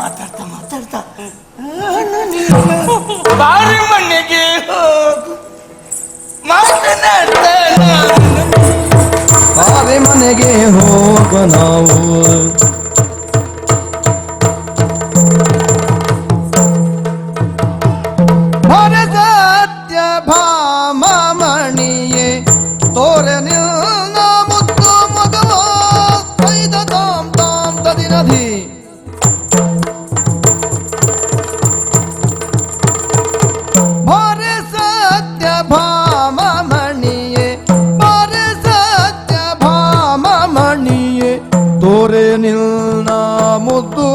ಮಾತಾಡ್ತಾ ಮಾತಾಡ್ತಾ. ಬಾರಿ ಮನೆಗೆ ಹೋಗು. ಮಾತನಾಡ್ತಾ ಬಾರಿ ಮನೆಗೆ ಹೋಗ ನಾವು.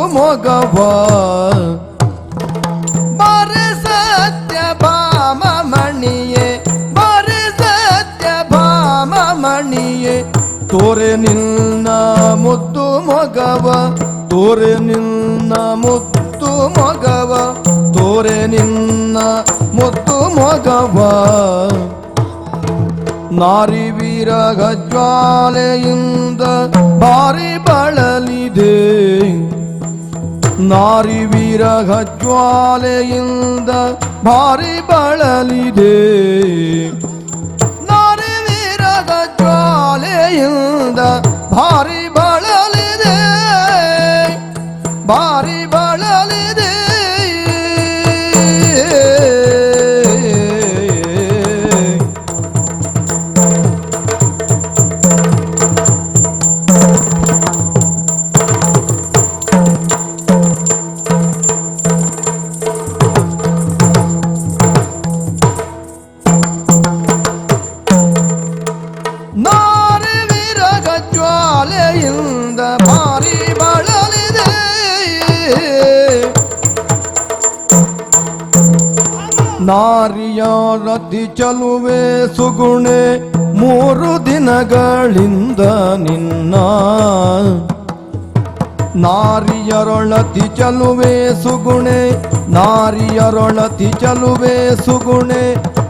ಮೊಗವ. ಬಾರೆ ಸತ್ಯ ಮಣಿಯೇ, ಬಾರೆ ಸತ್ಯ ಮಣಿಯೇ. ತೋರೆ ನಿನ್ನ ಮುದ್ದು ಮಗವ, ತೋರೆ ನಿನ್ನ ಮುದ್ದು ಮಗವ, ತೋರೆ ನಿನ್ನ ಮುದ್ದು ಮಗವ. ನಾರಿ ವೀರ ಗಜ್ವಾಲೆಯಿಂದ ಭಾರಿ ನಾರಿ ವೀರಗ ಜ್ವಾಲೆಯಿಂದ ಭಾರಿ ಬಳಲಿದೆ ನಾರಿ ವೀರಗ ಜ್ವಾಲೆಯಿಂದ ಭಾರಿ ಬಳಲಿದೆ ಭಾರಿ ನಾರಿಯ ರತಿ ಚಲುವೆ ಸುಗುಣೆ ಮೂರು ದಿನಗಳಿಂದ ನಿನ್ನ. ನಾರಿಯರೊಳತಿ ಚಲುವೆ ಸುಗುಣೆ, ನಾರಿಯರೊಳತಿ ಚಲುವೆ ಸುಗುಣೆ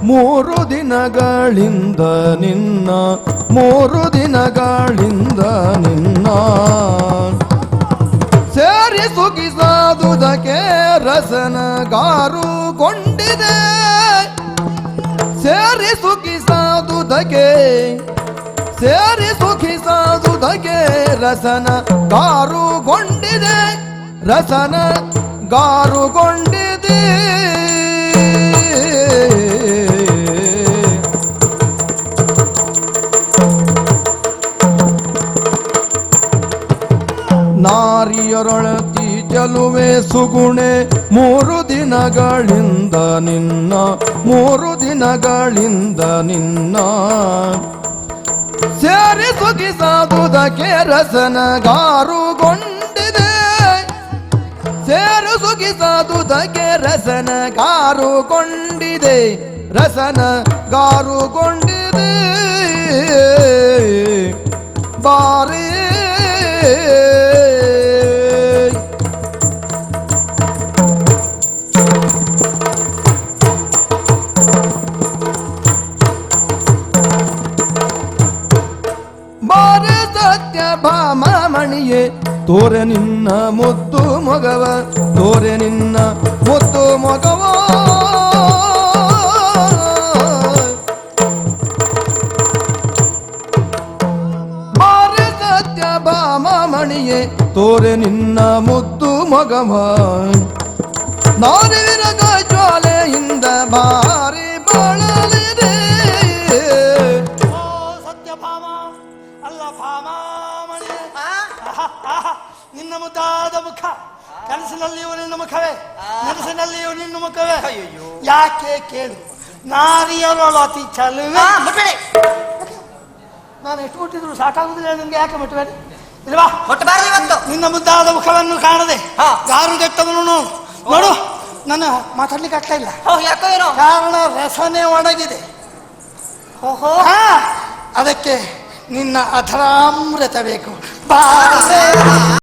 ಮೂರು ದಿನಗಳಿಂದ ನಿನ್ನ, ಮೂರು ದಿನಗಳಿಂದ ನಿನ್ನ. ಸುಖಿಸಾದುದಕ್ಕೆ ರಸನಗಾರು ಕೊಂಡಿದೆ ಸೇರಿ ಸುಖಿಸಾದುದಕ್ಕೆ ಸೇರಿ ಸುಖಿಸಾದುದಕ್ಕೆ ರಸನ ಗಾರುಗೊಂಡಿದೆ ರಸನ ಗಾರುಗೊಂಡಿದೆ ನಾರಿಯರೊಳತಿ ಚಲುವೆ ಸುಗುಣೆ ಮೂರು ದಿನಗಳಿಂದ ನಿನ್ನ, ಮೂರು ದಿನಗಳಿಂದ ನಿನ್ನ. ಸೇರಿ ಸುಖಿಸಾದುದಕ್ಕೆ ರಸನಗಾರುಗೊಂಡಿದೆ. ಸೇರು ಸುಖಿಸಾದುದಕ್ಕೆ ರಸನಗಾರುಗೊಂಡಿದೆ ರಸನ ಗಾರುಗೊಂಡಿದೆ ಬಾರಿ ಬಾರೆ ಮಣಿಯೇ ತೋರೆ ನಿನ್ನ ಮುತ್ತು ಮೊಗವ ತೋರೆ ನಿನ್ನ ಮುತ್ತು ಮೊಗವ. ಭಾಮ ಮಣಿಯೇ ತೋರೆ ನಿನ್ನ ಮುದ್ದು ಮೊಗವ. ನಾರಿ ವಿರಗ ಜ್ವಾಲೆಯಿಂದ ಬಾರಿ ಬಾಳಲಿದೆ. ಸತ್ಯ ಭಾಮ ಅಲ್ಲ ಆಹಾ, ನಿನ್ನ ಮುದ್ದಾದ ಮುಖ. ಕನಸಿನಲ್ಲಿಯೂ ನಿನ್ನ ಮುಖವೇ. ನನಸಿನಲ್ಲಿಯೂ ನಿನ್ನ ಮುಖವೇ. ಯಾಕೆ ಕೇಳು. ನಾರಿಯರೊಳು ಅತಿ ಚಲುವೆ. ನಾನು ಎಷ್ಟು ಮುಟ್ಟಿದ್ರು ಸಾಕಾಗುದಿಲ್ಲ ನಿಮ್ಗೆ ಯಾಕೆ ಮುಟ್ಟಬೇಡಿ? ಇಲ್ವಾ? ಮುಟ್ಟಬಾರದು ಇವತ್ತು. ನಿನ್ನ ಮುದ್ದಾದ ಮುಖವನ್ನು ಕಾಣದೆ. ಗಾರುಗೆಟ್ಟವನು ನೋಡು. ನನ್ನ ನಾನು ಮಾತಾಡ್ಲಿಕ್ಕೆ ಆಗ್ತಾ ಇಲ್ಲ. ಓ ಯಾಕೋ ಏನೋ? ಕಾರಣ ರಸನೆ ಒಣಗಿದೆ. ಓಹೋ. ಅದಕ್ಕೆ ನಿನ್ನ ಅಧರಾಮೃತ ಬೇಕು. ಬಾರೆ